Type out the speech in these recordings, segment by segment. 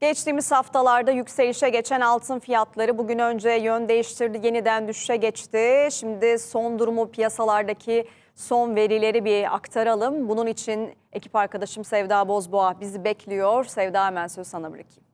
Geçtiğimiz haftalarda yükselişe geçen altın fiyatları bugün önce yön değiştirdi, yeniden düşüşe geçti. Şimdi son durumu piyasalardaki son verileri bir aktaralım. Bunun için ekip arkadaşım Sevda Bozboğa bizi bekliyor. Sevda hemen sözü sana bırakayım.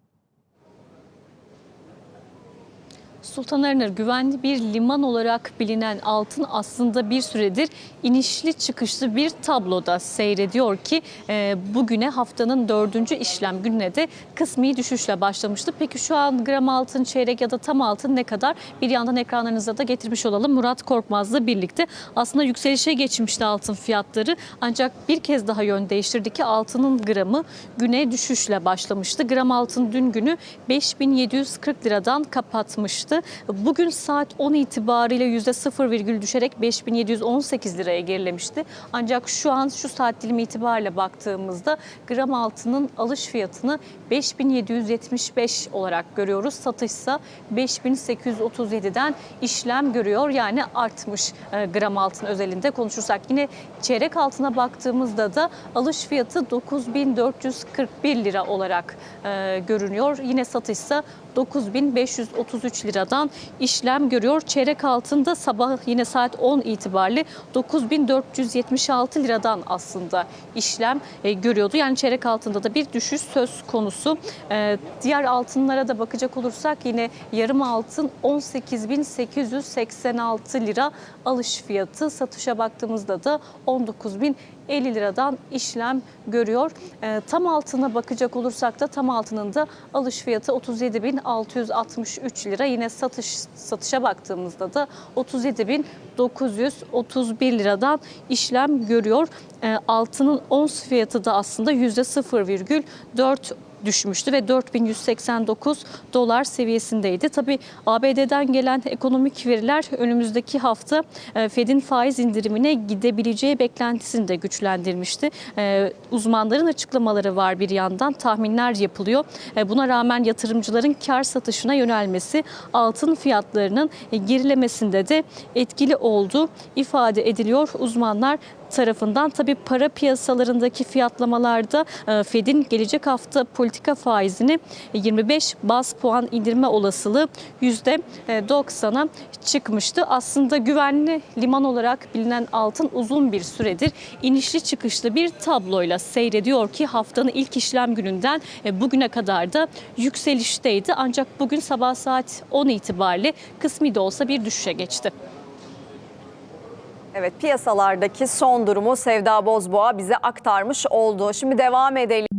Sultan Arınır güvenli bir liman olarak bilinen altın aslında bir süredir inişli çıkışlı bir tabloda seyrediyor ki e, bugüne haftanın dördüncü işlem gününe de kısmi düşüşle başlamıştı. Peki şu an gram altın, çeyrek ya da tam altın ne kadar? Bir yandan ekranlarınıza da getirmiş olalım. Murat Korkmaz'la birlikte aslında yükselişe geçmişti altın fiyatları ancak bir kez daha yön değiştirdi ki altının gramı güne düşüşle başlamıştı. Gram altın dün günü 5740 liradan kapatmıştı. Bugün saat 10 itibariyle %0 virgül düşerek 5718 liraya gerilemişti. Ancak şu an şu saat dilimi itibariyle baktığımızda gram altının alış fiyatını 5775 olarak görüyoruz. Satışsa 5837'den işlem görüyor. Yani artmış e, gram altın özelinde konuşursak. Yine çeyrek altına baktığımızda da alış fiyatı 9441 lira olarak e, görünüyor. Yine satışsa 9533 liradan işlem görüyor. Çeyrek altında sabah yine saat 10 itibariyle 9476 liradan aslında işlem e, görüyordu. Yani çeyrek altında da bir düşüş söz konusu. E, diğer altınlara da bakacak olursak yine yarım altın 18.886 lira alış fiyatı. Satışa baktığımızda da 19.000 50 liradan işlem görüyor. E, tam altına bakacak olursak da tam altının da alış fiyatı 37.663 lira. Yine satış satışa baktığımızda da 37.931 liradan işlem görüyor. E, altının ons fiyatı da aslında %0,4 düşmüştü ve 4189 dolar seviyesindeydi. Tabii ABD'den gelen ekonomik veriler önümüzdeki hafta e, Fed'in faiz indirimine gidebileceği beklentisini de güçlendirmişti. E, Uzmanların açıklamaları var bir yandan tahminler yapılıyor. E, Buna rağmen yatırımcıların kar satışına yönelmesi altın fiyatlarının gerilemesinde de etkili oldu ifade ediliyor uzmanlar tarafından. Tabii para piyasalarındaki fiyatlamalarda Fed'in gelecek hafta politika faizini 25 bas puan indirme olasılığı %90'a çıkmıştı. Aslında güvenli liman olarak bilinen altın uzun bir süredir inişli çıkışlı bir tabloyla seyrediyor ki haftanın ilk işlem gününden e, bugüne kadar da yükselişteydi. Ancak bugün sabah saat 10 itibariyle kısmi de olsa bir düşüşe geçti. Evet piyasalardaki son durumu Sevda Bozboğa bize aktarmış oldu. Şimdi devam edelim.